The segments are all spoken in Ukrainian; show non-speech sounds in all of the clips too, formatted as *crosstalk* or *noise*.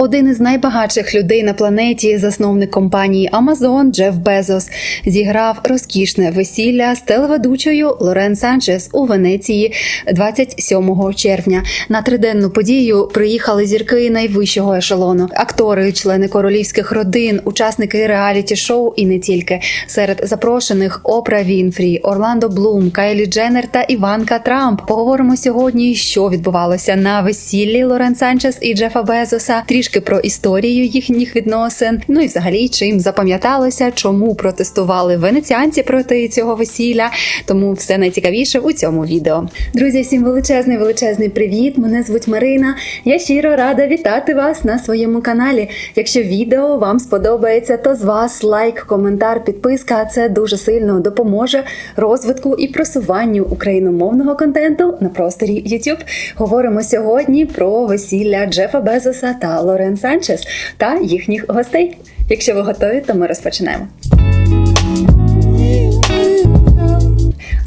Один із найбагатших людей на планеті, засновник компанії Amazon Джеф Безос, зіграв розкішне весілля з телеведучою Лорен Санчес у Венеції 27 червня. На триденну подію приїхали зірки найвищого ешелону, актори, члени королівських родин, учасники реаліті шоу і не тільки серед запрошених Опра Вінфрі, Орландо Блум, Кайлі Дженнер та Іванка Трамп. Поговоримо сьогодні, що відбувалося на весіллі Лорен Санчес і Джефа Безоса. Трішки про історію їхніх відносин. Ну і взагалі чим запам'яталося, чому протестували венеціанці проти цього весілля. Тому все найцікавіше у цьому відео. Друзі, всім величезний величезний привіт! Мене звуть Марина. Я щиро рада вітати вас на своєму каналі. Якщо відео вам сподобається, то з вас лайк, коментар, підписка. Це дуже сильно допоможе розвитку і просуванню україномовного контенту на просторі YouTube. Говоримо сьогодні про весілля Джефа Безоса та Лорен Санчес та їхніх гостей. Якщо ви готові, то ми розпочинаємо.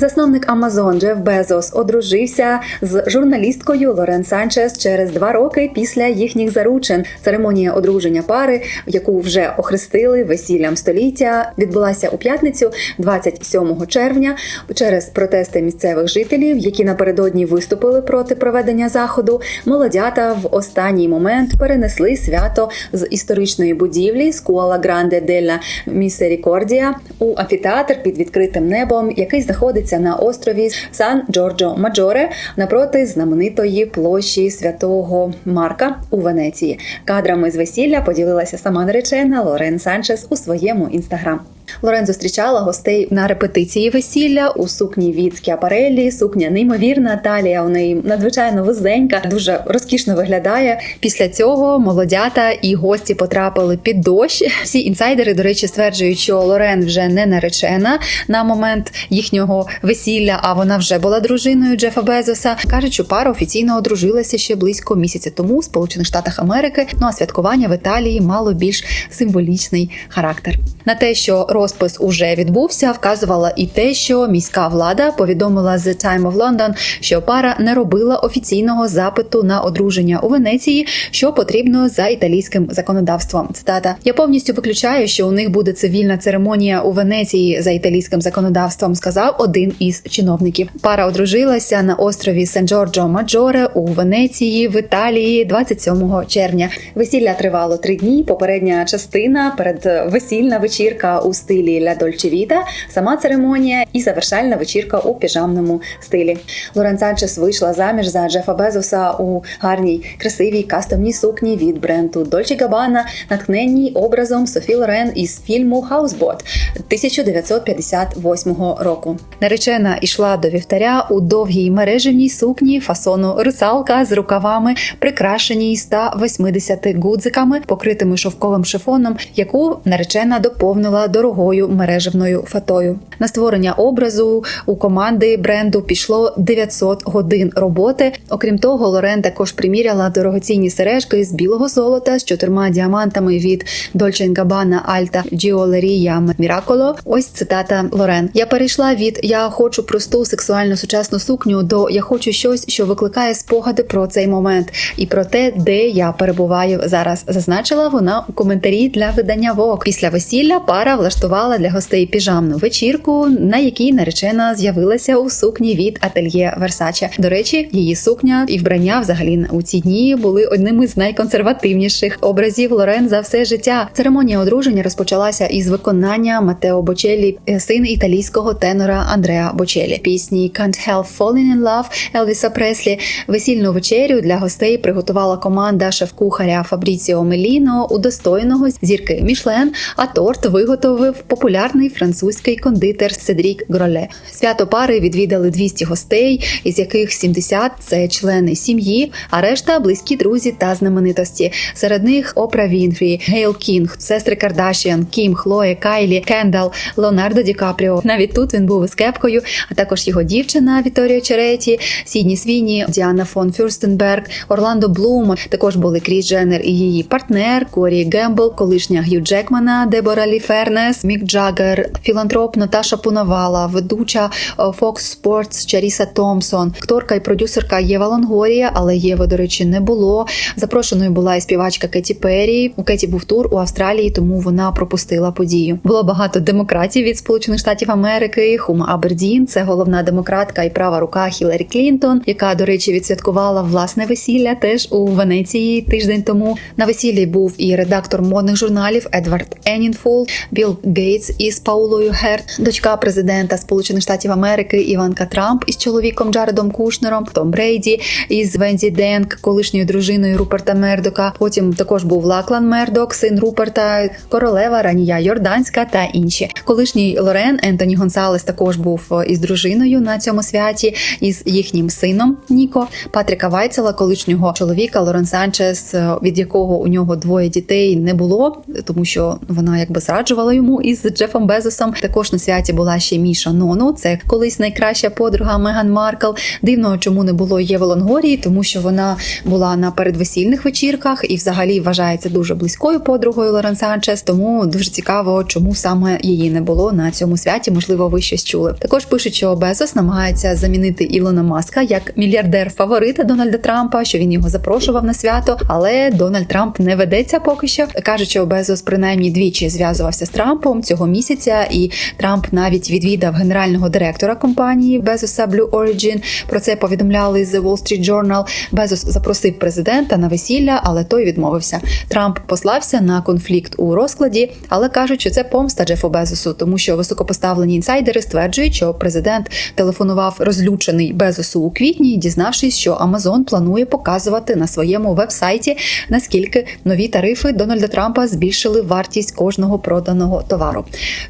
Засновник Amazon Джеф Безос одружився з журналісткою Лорен Санчес через два роки після їхніх заручин. Церемонія одруження пари, яку вже охрестили весіллям століття, відбулася у п'ятницю, 27 червня, через протести місцевих жителів, які напередодні виступили проти проведення заходу. Молодята в останній момент перенесли свято з історичної будівлі Скуала Гранде Делла Місерікордія у амфітеатр під відкритим небом, який знаходиться на острові Сан Джорджо Маджоре напроти знаменитої площі святого Марка у Венеції. Кадрами з весілля поділилася сама наречена Лорен Санчес у своєму інстаграм. Лорен зустрічала гостей на репетиції весілля у сукні від Скіапареллі. Сукня неймовірна, талія у неї надзвичайно вузенька, дуже розкішно виглядає. Після цього молодята і гості потрапили під дощ. Всі інсайдери, до речі, стверджують, що Лорен вже не наречена на момент їхнього весілля, а вона вже була дружиною Джефа Безоса. кажуть, що пара офіційно одружилася ще близько місяця тому в Сполучених Штатах Америки. Ну а святкування в Італії мало більш символічний характер. На те, що розпис уже відбувся, вказувала і те, що міська влада повідомила The Time of London, що пара не робила офіційного запиту на одруження у Венеції, що потрібно за італійським законодавством. Цитата: Я повністю виключаю, що у них буде цивільна церемонія у Венеції за італійським законодавством. Сказав один із чиновників. Пара одружилася на острові Сан Джорджо Маджоре у Венеції в Італії 27 червня. Весілля тривало три дні. Попередня частина передвесільна вечірка у стилі Ля Дольче Віта, сама церемонія і завершальна вечірка у піжамному стилі. Лорен Санчес вийшла заміж за Джефа Безоса у гарній, красивій кастомній сукні від бренду Dolce Gabbana, натхненній образом Софі Лорен із фільму Хаусбот 1958 року. Наречена йшла до вівтаря у довгій мережевній сукні фасону русалка з рукавами, прикрашеній 180 гудзиками, покритими шовковим шифоном, яку наречена доповнила дорогою мережевною фатою. На створення образу у команди бренду пішло 900 годин роботи. Окрім того, Лорен також приміряла дорогоцінні сережки з білого золота з чотирма діамантами від Dolce Gabbana Alta Gioleria Miracolo. Ось цитата Лорен. Я перейшла від я хочу просту сексуальну сучасну сукню до я хочу щось, що викликає спогади про цей момент і про те, де я перебуваю зараз. Зазначила вона у коментарі для видання Vogue. Після весілля пара влаштувала для гостей піжамну вечірку, на якій наречена з'явилася у сукні від ательє Версаче. До речі, її сукня і вбрання взагалі у ці дні були одним із найконсервативніших образів Лорен за все життя. Церемонія одруження розпочалася із виконання Матео Бочеллі, син італійського тенора Андреа Бочеллі. Пісні «Can't Help Falling in Love» Елвіса Преслі. Весільну вечерю для гостей приготувала команда шеф-кухаря Фабріціо Меліно, удостоєного зірки Мішлен. А торт виготовив популярний французький кондитер Седрік Гроле. Свято пари відвідали 200 гостей, із яких 70 – це члени сім'ї, а решта близькі друзі та знаменитості. Серед них Опра Вінфрі, Гейл Кінг, сестри Кардашіан, Кім, Хлоє, Кайлі, Кендал, Леонардо Ді Капріо. Навіть тут він був із кепкою, а також його дівчина Віторія Череті, Сідні Свіні, Діана фон Фюрстенберг, Орландо Блум. Також були Кріс Дженнер і її партнер Корі Гембл, колишня Г'ю Джекмана, Дебора Лі Фернес, Діас, Мік Джаггер, філантроп Наташа Пунавала, ведуча е, Fox Sports Чаріса Томпсон, акторка і продюсерка Єва Лонгорія, але Єви, до речі, не було. Запрошеною була і співачка Кеті Перрі. У Кеті був тур у Австралії, тому вона пропустила подію. Було багато демократів від Сполучених Штатів Америки. Хума Абердін, це головна демократка і права рука Хіларі Клінтон, яка, до речі, відсвяткувала власне весілля теж у Венеції тиждень тому. На весіллі був і редактор модних журналів Едвард Енінфул, Білл Гейтс із Паулою Герт, дочка президента Сполучених Штатів Америки Іванка Трамп із чоловіком Джаредом Кушнером, Том Брейді із Вензі Денк, колишньою дружиною Руперта Мердока. Потім також був Лаклан Мердок, син Руперта, королева Ранія Йорданська та інші. Колишній Лорен Ентоні Гонсалес також був е, із дружиною на цьому святі, із їхнім сином Ніко, Патріка Вайцела, колишнього чоловіка Лорен Санчес, е, від якого у нього двоє дітей не було, тому що вона якби зраджувала йому із Джефом Безосом. Також на святі була ще Міша Нону. Це колись найкраща подруга Меган Маркл. Дивно, чому не було Єви Лонгорії, тому що вона була на передвесільних вечірках і взагалі вважається дуже близькою подругою Лорен Санчес. Тому дуже цікаво, чому саме її не було на цьому святі. Можливо, ви щось чули. Також пишуть, що Безос намагається замінити Ілона Маска як мільярдер фаворита Дональда Трампа, що він його запрошував на свято, але Дональд Трамп не ведеться поки що. Кажуть, що Безос принаймні двічі зв'язувався з Трампом цього місяця, і Трамп навіть відвідав генерального директора компанії Безоса Blue Origin. Про це повідомляли з Wall Street Journal. Безос запросив президента на весілля, але той відмовився. Трамп послався на конфлікт у розкладі, але кажуть, що це помста Джефу Безосу, тому що високопоставлені інсайдери стверджують, що президент телефонував розлючений Безосу у квітні, дізнавшись, що Амазон планує показувати на своєму веб-сайті, наскільки нові тарифи Дональда Трампа збільшили вартість кожного проданого товару.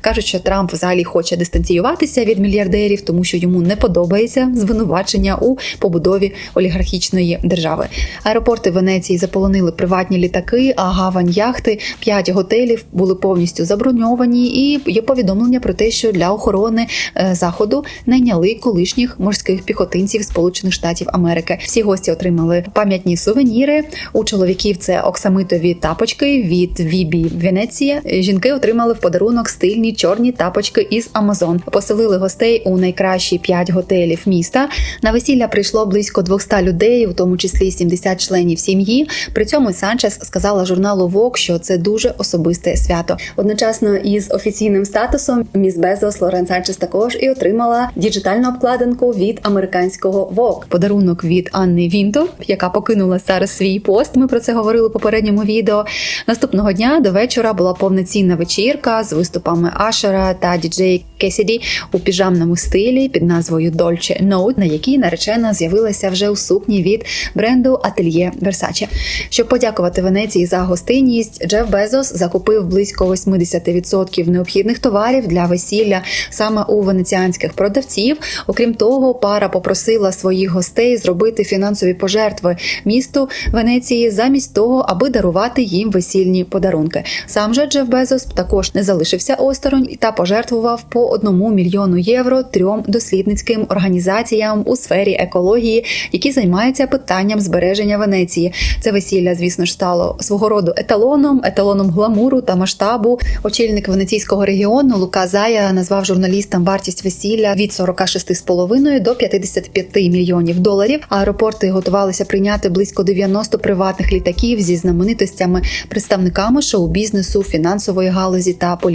Кажуть, що Трамп взагалі хоче дистанціюватися від мільярдерів, тому що йому не подобається звинувачення у побудові олігархічної держави. Аеропорти Венеції заполонили приватні літаки, а гавань яхти, п'ять готелів були повністю заброньовані. І є повідомлення про те, що для охорони е, заходу найняли колишніх морських піхотинців Сполучених Штатів Америки. Всі гості отримали пам'ятні сувеніри. У чоловіків це оксамитові тапочки від Вібі Венеція. Жінки отримали в подарунок стильні чорні тапочки із Амазон. Поселили гостей у найкращі п'ять готелів міста. На весілля прийшло близько 200 людей, у тому числі 70 членів сім'ї. При цьому Санчес сказала журналу Vogue, що це дуже особисте свято. Одночасно із офіційним статусом міс Безос Лорен Санчес також і отримала діджитальну обкладинку від американського Vogue. Подарунок від Анни Вінтор, яка покинула зараз свій пост. Ми про це говорили у попередньому відео. Наступного дня до вечора була повноцінна вечірка з виступами Ашера та діджей Кесіді у піжамному стилі під назвою Dolce Note, на якій наречена з'явилася вже у сукні від бренду Ательє Versace. Щоб подякувати Венеції за гостинність, Джеф Безос закупив близько 80% необхідних товарів для весілля саме у венеціанських продавців. Окрім того, пара попросила своїх гостей зробити фінансові пожертви місту Венеції замість того, аби дарувати їм весільні подарунки. Сам же Джеф Безос також не залишився осторонь та пожертвував по одному мільйону євро трьом дослідницьким організаціям у сфері екології, які займаються питанням збереження Венеції. Це весілля, звісно ж, стало свого роду еталоном, еталоном гламуру та масштабу. Очільник венеційського регіону Лука Зая назвав журналістам вартість весілля від 46,5 до 55 мільйонів доларів. Аеропорти готувалися прийняти близько 90 приватних літаків зі знаменитостями, представниками шоу-бізнесу, фінансової галузі та політики.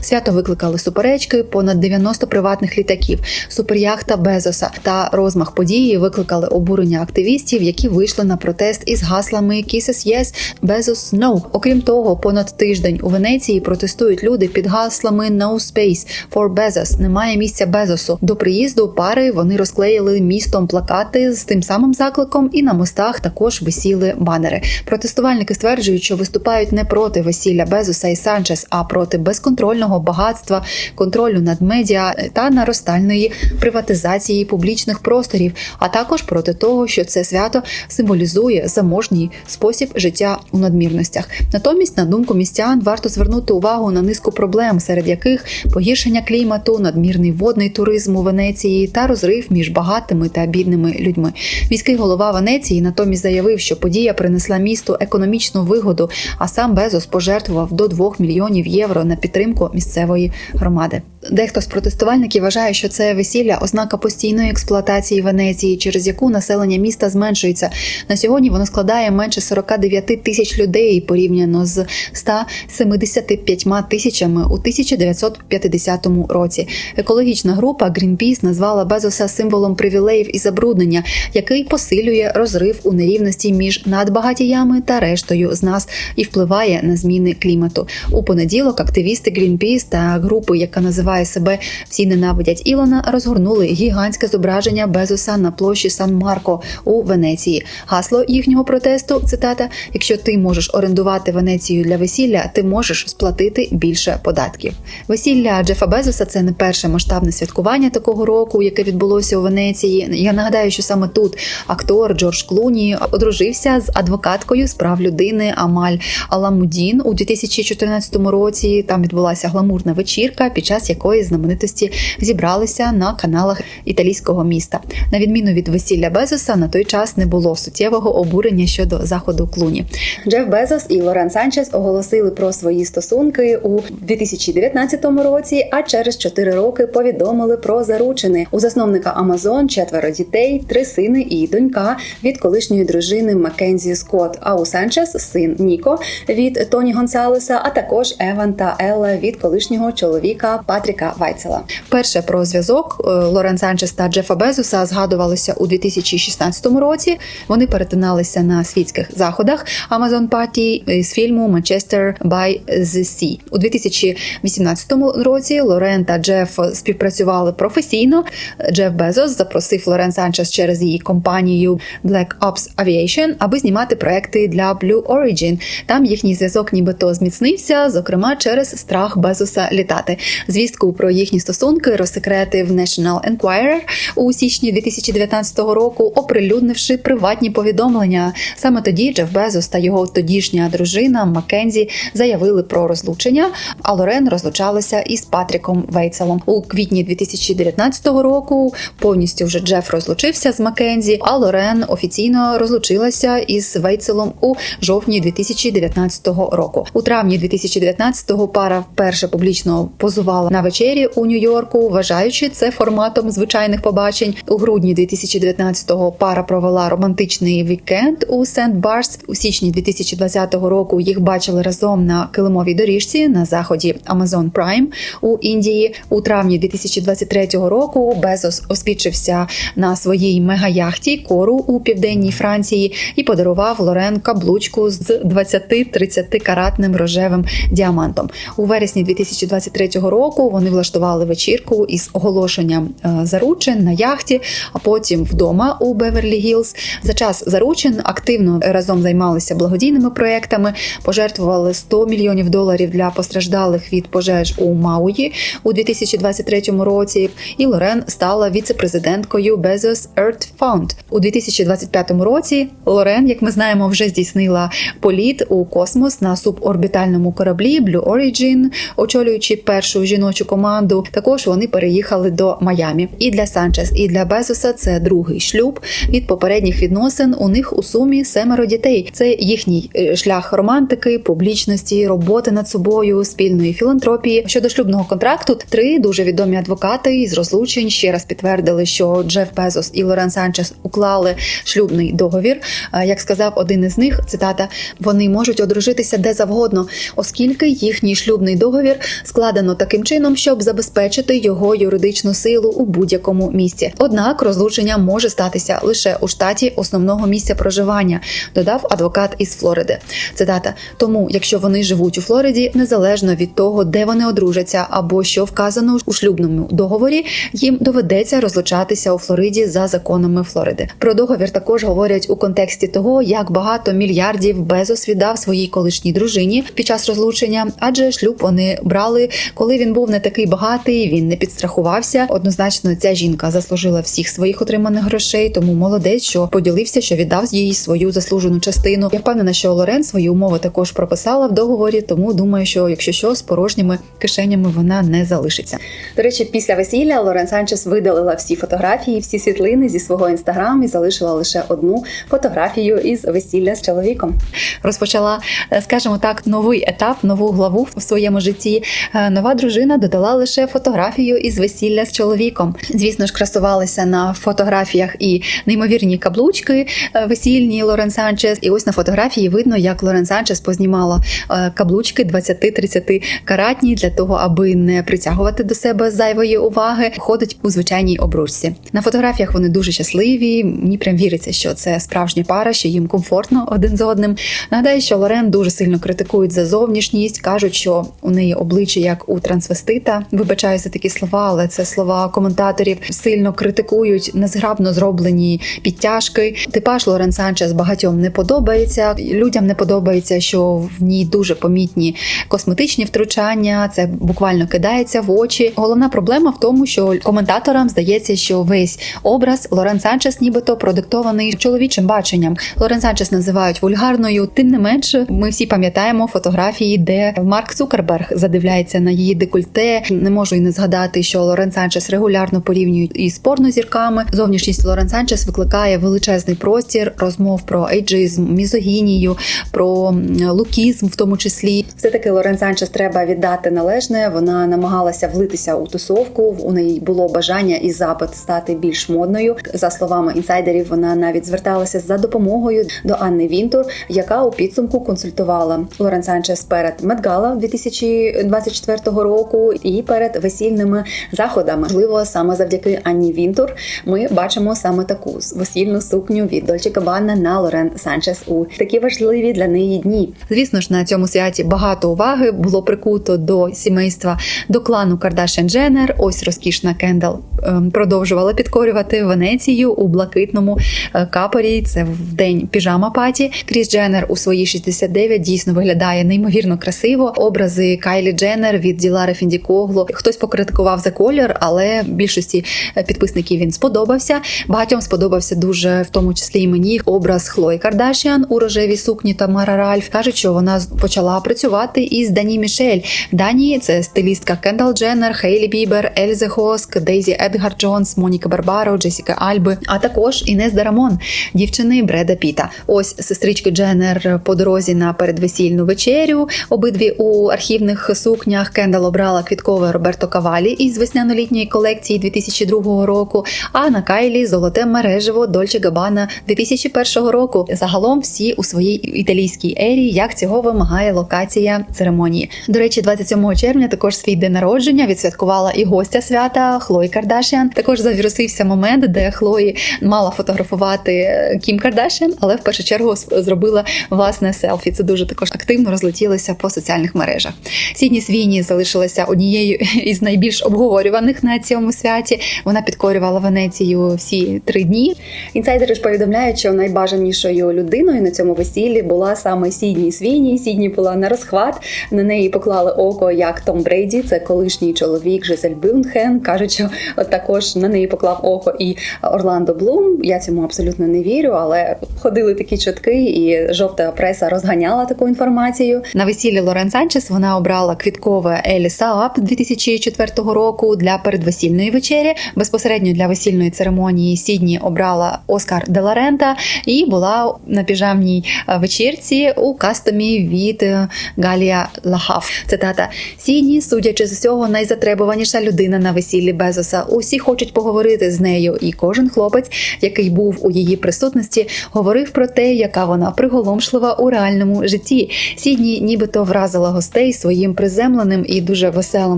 Свято викликали суперечки. Понад 90 приватних літаків, суперяхта Безоса та розмах події викликали обурення активістів, які вийшли на протест із гаслами «Kisses yes, Bezos no». Окрім того, понад тиждень у Венеції протестують люди під гаслами «No space for Bezos» – немає місця Безосу. До приїзду пари вони розклеїли містом плакати з тим самим закликом, і на мостах також висіли банери. Протестувальники стверджують, що виступають не проти весілля Безоса і Санчес, а проти безконтрольного багатства, контролю над медіа та наростальної приватизації публічних просторів, а також проти того, що це свято символізує заможній спосіб життя у надмірностях. Натомість, на думку містян, варто звернути увагу на низку проблем, серед яких погіршення клімату, надмірний водний туризм у Венеції та розрив між багатими та бідними людьми. Міський голова Венеції натомість заявив, що подія принесла місту економічну вигоду, а сам Безос пожертвував до 2 мільйонів євро на підтримку місцевої громади. Дехто з протестувальників вважає, що це весілля ознака постійної експлуатації Венеції, через яку населення міста зменшується. На сьогодні воно складає менше 49 тисяч людей порівняно з 175 тисячами у 1950 році. Екологічна група Greenpeace назвала Безоса символом привілеїв і забруднення, який посилює розрив у нерівності між надбагатіями та рештою з нас і впливає на зміни клімату. У понеділок активісти Greenpeace та групи, яка називає себе Всі ненавидять Ілона, розгорнули гігантське зображення Безоса на площі Сан Марко у Венеції. Гасло їхнього протесту цитата: Якщо ти можеш орендувати Венецію для весілля, ти можеш сплатити більше податків. Весілля Джефа Безоса це не перше масштабне святкування такого року, яке відбулося у Венеції. Я нагадаю, що саме тут актор Джордж Клуні одружився з адвокаткою з прав людини Амаль Аламудін у 2014 році. Там відбулася гламурна вечірка, під час якої знаменитості зібралися на каналах італійського міста. На відміну від весілля Безоса, на той час не було суттєвого обурення щодо заходу Клуні. Джеф Безос і Лорен Санчес оголосили про свої стосунки у 2019 році. А через 4 роки повідомили про заручини у засновника Амазон четверо дітей, три сини і донька від колишньої дружини Маккензі Скотт. А у Санчес син Ніко від Тоні Гонсалеса, а також Еван та Елла від колишнього чоловіка Патріка Вайцела. Перше про зв'язок е, Лорен Санчес та Джефа Безоса згадувалося у 2016 році. Вони перетиналися на світських заходах Amazon Party з фільму Manchester by the Sea. у 2018 році. Лорен та Джеф співпрацювали професійно. Джеф Безос запросив Лорен Санчес через її компанію Black Ops Aviation, аби знімати проекти для Blue Origin. Там їхній зв'язок нібито зміцнився, зокрема через страх Безоса літати. Звістку про їхні стосунки розсекретив National Enquirer у січні 2019 року, оприлюднивши приватні повідомлення. Саме тоді Джеф Безос та його тодішня дружина Маккензі заявили про розлучення, а Лорен розлучалася із Патріком Вейцелом у квітні 2019 року. Повністю вже Джеф розлучився з Маккензі, а Лорен офіційно розлучилася із Вейцелом у жовтні 2019 року. У травні 2019-го пара вперше публічно позувала на вечері у Нью-Йорку, вважаючи це форматом звичайних побачень. У грудні 2019-го пара провела романтичний вікенд у Сент Барс. У січні 2020 року їх бачили разом на килимовій доріжці на заході Amazon Prime у Індії. У травні 2023 року Безос освідчився на своїй мегаяхті кору у південній Франції і подарував Лорен каблучку з 20-30 каратним рожевим діамантом. У вересні 2023 року вони влаштували вечірку із оголошенням е, заручин на яхті, а потім вдома у Беверлі Гілз. За час заручин активно разом займалися благодійними проектами, пожертвували 100 мільйонів доларів для постраждалих від пожеж у Мауї у 2023 році. І Лорен стала віце-президенткою Bezos Earth Fund. у 2025 році. Лорен, як ми знаємо, вже здійснила політ у космос на суборбітальному кораблі Blue Origin, очолюючи першу жіночу команду. Також вони переїхали до Майамі. І для Санчес, і для Безоса це другий шлюб. Від попередніх відносин у них у сумі семеро дітей. Це їхній е, шлях романтики, публічності, роботи над собою, спільної філантропії. Щодо шлюбного контракту, три дуже відомі адвокати із розлучень ще раз підтвердили, що Джеф Безос і Лорен Санчес уклали шлюбний договір. Е, Як сказав один із них, цитата: вони можуть одружитися де завгодно, оскільки їхній шлюбний договір складено таким чином, щоб забезпечити його юридичну силу у будь-якому місці. Однак розлучення може статися лише у штаті основного місця проживання, додав адвокат із Флориди. Цитата: тому, якщо вони живуть у Флориді, незалежно від того, де вони одружаться, або що вказано у шлюбному договорі, їм доведеться розлучатися у Флориді за законами Флориди. Про договір також говорять у контексті того, як багато мільярдів Безос віддав своїй колишній дружині під час розлучення, адже шлюб вони брали, коли він був не такий багатий, він не підстрахувався. Однозначно, ця жінка заслужила всіх своїх отриманих грошей, тому молодець, що поділився, що віддав їй свою заслужену частину. Я впевнена, що Лорен свої умови також прописала в договорі, тому думаю, що якщо що з порожніми кишенями вона не залишиться. До речі, після весілля Лорен Санчес видалила всі фотографії, всі світлини зі свого інстаграм і залишила лише одну фотографію із весілля з чоловіком. Розпочала, е, скажімо так, новий етап, нову главу в своєму житті. Е, Нова дружина додала лише фотографію із весілля з чоловіком. Звісно ж, красувалися на фотографіях і неймовірні каблучки е, весільні Лорен Санчес. І ось на фотографії видно, як Лорен Санчес познімала е, каблучки 20-30 каратні для того, аби не притягувати до себе зайвої уваги. Ходить у звичайній обручці. На фотографіях вони дуже щасливі. Мені прям віриться, що це справжня пара, що їм комфортно один з одним. Нагадаю, що Лорен дуже сильно критикують за зовнішність, кажуть, що у неї обличчя як у трансвестита. Вибачаю за такі слова, але це слова коментаторів сильно критикують незграбно зроблені підтяжки. Типаж Лорен Санчес багатьом не подобається. Людям не подобається, що в ній дуже помітні косметичні втручання. Це буквально кидається в очі. Головна проблема в тому, що коментаторам здається, що весь образ Лорен Санчес, нібито продиктований чоловічим баченням. Лорен Санчес називають вульгарною. Тим не менше, ми всі пам'ятаємо фотографії, де Марк Цукерберг задивляється на її декольте. Не можу і не згадати, що Лорен Санчес регулярно порівнюють із порнозірками. Зовнішність Лорен Санчес викликає величезний простір розмов про ейджизм, мізогінію, про лукізм, в тому числі. Все таки Лорен Санчес треба віддати належне. Вона намагалася влитися у тусовку. У неї було бажання і запит стати більш модною. За словами інсайдерів, вона навіть зверталася за допомогою до Анни Вінтур, яка у підсумку консультувала Лорен Санчес перед Медгала 2024 року і перед весільними заходами. Можливо, саме завдяки Анні Вінтур ми бачимо саме таку весільну сукню від Дольче Габбана на Лорен Санчес у такі важливі для неї дні. Звісно ж, на цьому святі багато уваги було прикуто до сімейства, до клану Кардашян Дженнер. Ось розкішна Кендал ем, продовжувала підкорювати Венецію у блакитному е, капорі. Це в день піжама паті. Кріс Дженнер у свої 69 дійсно виглядає неймовірно красиво. Образи Кайлі Дженнер від Ділари Фіндікогло. Хтось покритикував за колір, але більшості е, підписників він сподобався. Багатьом сподобався дуже, в тому числі і мені, образ Хлої Кардашіан у рожевій сукні та Мара Ральф. Кажуть, що вона почала працювати із Дані Мішель. Дані це стилістка Кендал Дженнер, Хейлі Бібер, Ельзе Хоск, Дейзі Едгар Джонс, Моніка Барбаро, Джесіка Альби, а також Інес Дарамон, дівчини Бреда Піта. Ось сестрички Дженнер по дорозі на передвесільну вечерю. Обидві у архівних сукнях Кендал обрала квіткове Роберто Кавалі із весняно-літньої колекції 2002 року. А на Кайлі золоте мережево Дольче Габана 2001 року. Загалом всі у своїй італійській ері, як цього вимагає локація церемонії. До речі, 27 червня також свій день народження відсвяткувала і гостя свята Хлої Кардашіан. Також завірусився момент, де Хлої мала фотографувати е, Кім Кардашіан, але в першу чергу зробила власне селфі. Це дуже також активно розлетілося по соціальних мережах. Сідні Свіні залишилася однією *laughs* із найбільш обговорюваних на цьому святі. Вона підкорювала Венецію всі три дні. Інсайдери ж повідомляють, що найбажанішою людиною на цьому весіллі була саме Сідні Свіні. Сідні була на розхват. На неї поклали око як Том Брейді, це колишній чоловік Жизель Бюнхен. Кажуть, що також на неї поклав око і Орландо Блум. Я цьому абсолютно не вірю, але ходили такі чутки, і жовта преса розганяла таку інформацію. На весіллі Лорен Санчес вона обрала квіткове Елі Саап 2004 року для передвесільної вечері. Безпосередньо для весільної церемонії Сідні обрала Оскар Деларента і була на піжамній е, вечірці у кастомі від е, Галія Лахаф. Цитата Сідні, судячи з усього, найзатребуваніша людина на весіллі Безоса. Усі хочуть поговорити з нею, і кожен хлопець, який був у її присутності, говорив про те, яка вона приголомшлива у реальному житті. Сідні нібито вразила гостей своїм приземленим і дуже веселим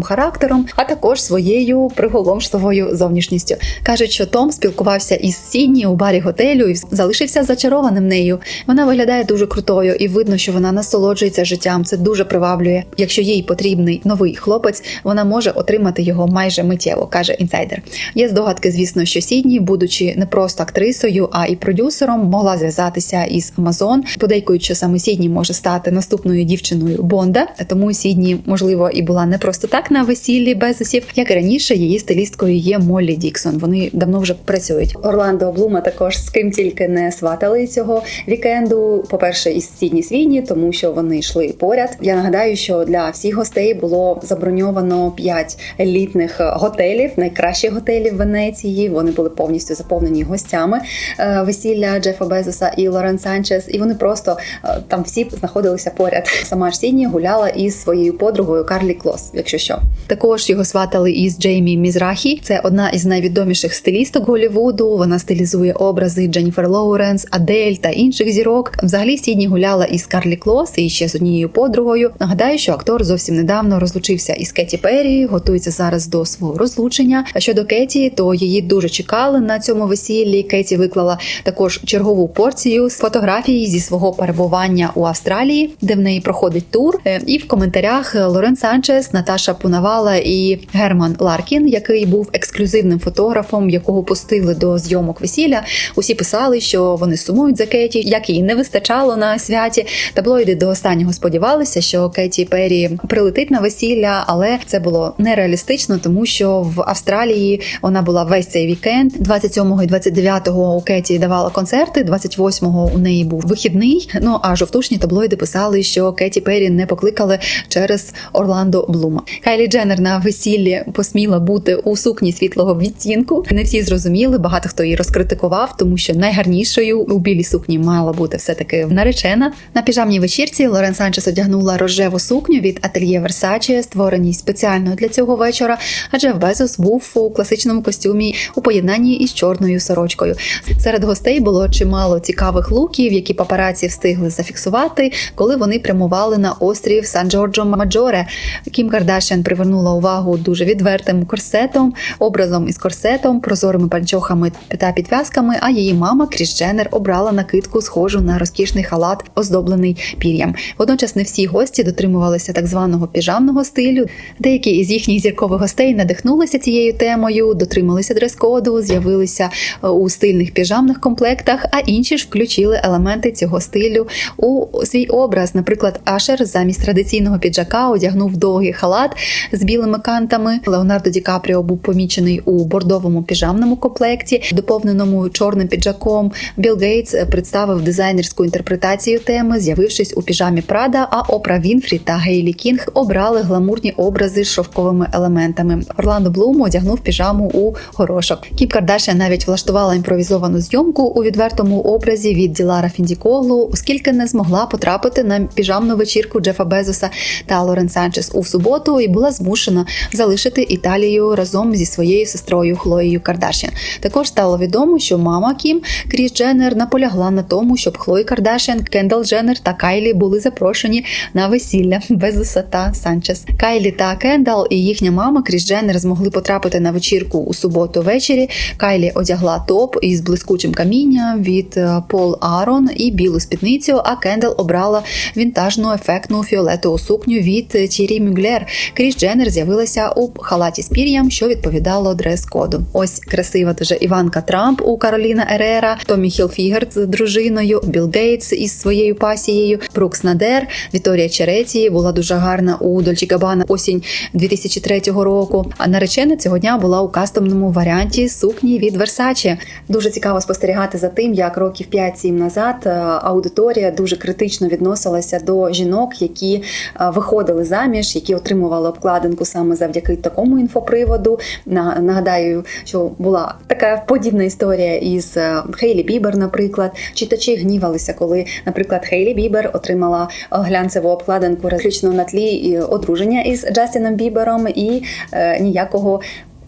характером, а також своєю приголомшливою зовнішністю. Кажуть, що Том спілкувався із Сідні у барі готелю і залишився зачарованим нею. Вона виглядає дуже крутою, і видно, що вона насолоджується життям. Це дуже приваблює. Якщо їй потрібний новий хлопець, вона може отримати його майже миттєво, каже інсайдер. Є здогадки, звісно, що Сідні, будучи не просто актрисою, а і продюсером, могла зв'язатися із Амазон. Подейкують, що саме Сідні може стати наступною дівчиною Бонда, тому Сідні, можливо, і була не просто так так на весіллі Безосів, як і раніше, її стилісткою є Моллі Діксон. Вони давно вже працюють. Орландо Блума також з ким тільки не сватали цього вікенду. По перше, із Сідні Свідні, тому що вони йшли поряд. Я нагадаю, що для всіх гостей було заброньовано 5 елітних готелів, найкращих готелів Венеції. Вони були повністю заповнені гостями е, весілля Джефа Безоса і Лорен Санчес. І вони просто е, там всі знаходилися поряд. Сама ж Сідні гуляла із своєю подругою Карлі Клос, якщо що. Також його сватали із Джеймі Мізрахі. Це одна із найвідоміших стилісток Голлівуду. Вона стилізує образи Дженніфер Лоуренс, Адель та інших зірок. Взагалі Сідні гуляла із Карлі Клос і ще з однією подругою. Нагадаю, що актор зовсім недавно розлучився із Кеті Перрі, готується зараз до свого розлучення. А щодо Кеті, то її дуже чекали на цьому весіллі. Кеті виклала також чергову порцію з фотографії зі свого перебування у Австралії, де в неї проходить тур. Е, І в коментарях Лорен Санчес, Наташа Пунавала і Герман Ларкін, який був ексклюзивним фотографом, якого пустили до зйомок весілля. Усі писали, що вони сумують за Кеті, як їй не вистачало на святі. Таблоїди до останнього сподівалися, що Кеті Перрі прилетить на весілля, але це було нереалістично, тому що в Австралії вона була весь цей вікенд. 27 і 29 у Кеті давала концерти. 28-го у неї був вихідний. Ну а жовтушні таблоїди писали, що Кеті Перрі не покликали через Орландо Блума. Кайлі Дженнер на весіллі посміла бути у сукні світлого відтінку. Не всі зрозуміли, багато хто її розкритикував, тому що найгарнішою у білій сукні мала бути все таки наречена. На піжамній вечірці Лорен Санчес одягнула рожеву сукню від ательє Versace, створеній спеціально для цього вечора. А Джеф Безос був у класичному костюмі у поєднанні із чорною сорочкою. Серед гостей було чимало цікавих луків, які папараці встигли зафіксувати, коли вони прямували на острів Сан Джорджо Маджоре. Кім Кардашян привернула увагу дуже відвертим корсетом, образом із корсетом, прозорими панчохами та підв'язками. А її мама Кріс Дженнер обрала накидку, схожу на розкішний халат, оздоблений пір'ям. Водночас не всі гості дотримувалися так званого піжамного стилю. Деякі із їхніх зіркових гостей надихнулися цією темою, дотрималися дрес-коду, з'явилися е, у стильних піжамних комплектах, а інші ж включили елементи цього стилю у свій образ. Наприклад, Ашер замість традиційного піджака одягнув довгий халат з білими кантами. Леонардо Ді Капріо був помічений у бордовому піжамному комплекті, доповненому чорним піджаком. Білл Гейтс представив дизайнерську інтерпретацію теми, з'явившись у піжамі Прада. А Опра Вінфрі та Гейлі Кінг обрали гламурні образи з шовковими елементами. Орландо Блум одягнув піжаму у горошок. Кіп Кардашян навіть влаштувала імпровізовану зйомку у відвертому образі від Ділара Фіндікоглу, оскільки не змогла потрапити на піжамну вечірку Джефа Безоса та Лорен Санчес у суботу і була змушена залишити Італію разом зі своєю сестрою Хлоєю Кардашян. Також стало відомо, що мама Кім Кріс Дженнер наполягла на тому, щоб Хлої Кардашян, Кендал Дженнер та Кайлі були запрошені на весілля *laughs* Безоса та Санчес. Кайлі та Кендал і їхня мама Кріс Дженнер змогли потрапити на вечірку у суботу ввечері. Кайлі одягла топ із блискучим камінням від е, Пол Арон і білу спідницю. А Кендал обрала вінтажну ефектну фіолетову сукню від Тірі Мюглер. Кріс Дженнер з'явилася у халаті з пір'ям, що відповідало дрес-коду. Ось красива дуже Іванка Трамп у Кароліна Ерера, Томі Хілфігер з дружиною, Білл Гейтс із своєю пасією, Брукс Надер, Віторія Череті була дуже гарна у Дольчі Габана осінь 2003 року. А наречена цього дня була у кастомному варіанті сукні від Versace. Дуже цікаво спостерігати за тим, як років 5-7 назад е, аудиторія дуже критично відносилася до жінок, які е, виходили заміж, які отримували обкладинку саме завдяки такому інфоприводу. Нагадаю, що була така подібна історія із Хейлі Бібер, наприклад. Читачі гнівалися, коли, наприклад, Хейлі Бібер отримала е, глянцеву обкладинку виключно на тлі одруження із Джастіном Бібером і е, ніякого.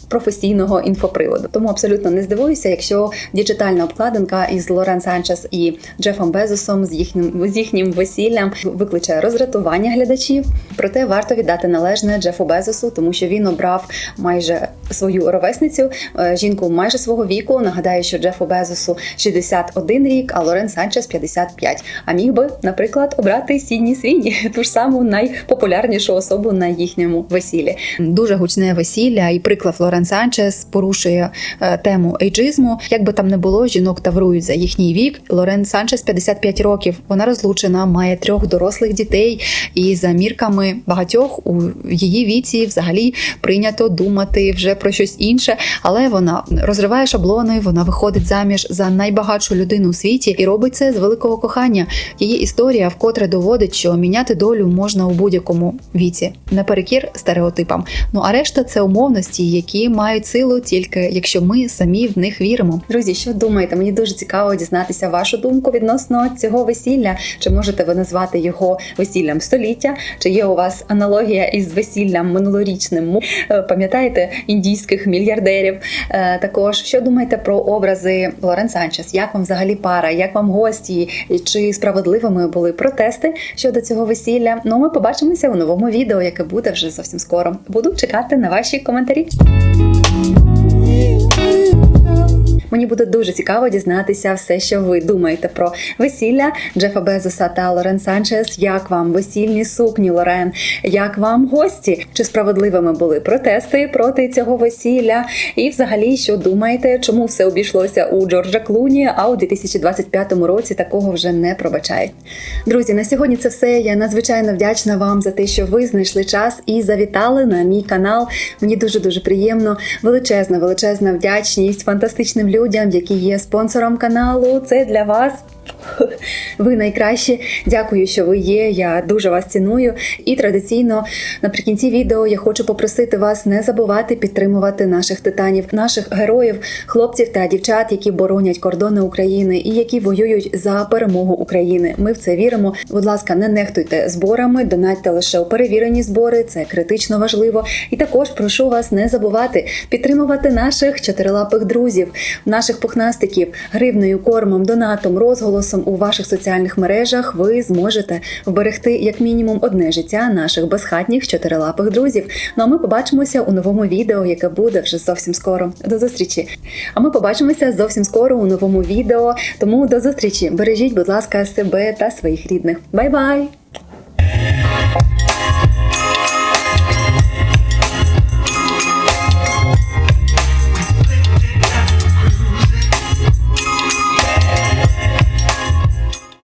Професійного інфоприводу, тому абсолютно не здивуюся, якщо діджитальна обкладинка із Лорен Санчес і Джефом Безосом з їхнім з їхнім весіллям викличе роздратування глядачів. Проте варто віддати належне Джефу Безосу, тому що він обрав майже свою ровесницю, е, жінку майже свого віку. Нагадаю, що Джефу Безосу 61 рік, а Лорен Санчес 55. А міг би, наприклад, обрати Сідні Свіні, *laughs* ту ж саму найпопулярнішу особу на їхньому весіллі. Дуже гучне весілля і приклад Лорен Лорен Санчес порушує е, тему ейджизму. Як би там не було, жінок таврують за їхній вік. Лорен Санчес 55 років. Вона розлучена, має трьох дорослих дітей, і за мірками багатьох у її віці взагалі прийнято думати вже про щось інше. Але вона розриває шаблони, вона виходить заміж за найбагатшу людину у світі і робить це з великого кохання. Її історія вкотре доводить, що міняти долю можна у будь-якому віці, наперекір стереотипам. Ну а решта це умовності, які мають силу тільки якщо ми самі в них віримо. Друзі, що думаєте? Мені дуже цікаво дізнатися вашу думку відносно цього весілля. Чи можете ви назвати його весіллям століття? Чи є у вас аналогія із весіллям минулорічним? Е, Пам'ятаєте індійських мільярдерів? Е, Також що думаєте про образи Лорен Санчес? Як вам взагалі пара? Як вам гості? Чи справедливими були протести щодо цього весілля? Ну, ми побачимося у новому відео, яке буде вже зовсім скоро. Буду чекати на ваші коментарі. Música Мені буде дуже цікаво дізнатися все, що ви думаєте про весілля Джефа Безоса та Лорен Санчес. Як вам весільні сукні Лорен? Як вам гості? Чи справедливими були протести проти цього весілля? І взагалі, що думаєте, чому все обійшлося у Джорджа Клуні, а у 2025 році такого вже не пробачають? Друзі, на сьогодні це все. Я надзвичайно вдячна вам за те, що ви знайшли час і завітали на мій канал. Мені дуже дуже приємно. Величезна, величезна вдячність фантастичним людям, які є спонсором каналу. Це для вас. Ви найкращі. Дякую, що ви є. Я дуже вас ціную. І традиційно наприкінці відео я хочу попросити вас не забувати підтримувати наших титанів, наших героїв, хлопців та дівчат, які боронять кордони України і які воюють за перемогу України. Ми в це віримо. Будь ласка, не нехтуйте зборами, донатьте лише у перевірені збори. Це критично важливо. І також прошу вас не забувати підтримувати наших чотирилапих друзів, наших пухнастиків гривною, кормом, донатом, розголосом у ваших соціальних мережах. Ви зможете вберегти як мінімум одне життя наших безхатніх чотирилапих друзів. Ну а ми побачимося у новому відео, яке буде вже зовсім скоро. До зустрічі! А ми побачимося зовсім скоро у новому відео. Тому до зустрічі! Бережіть, будь ласка, себе та своїх рідних. Бай-бай!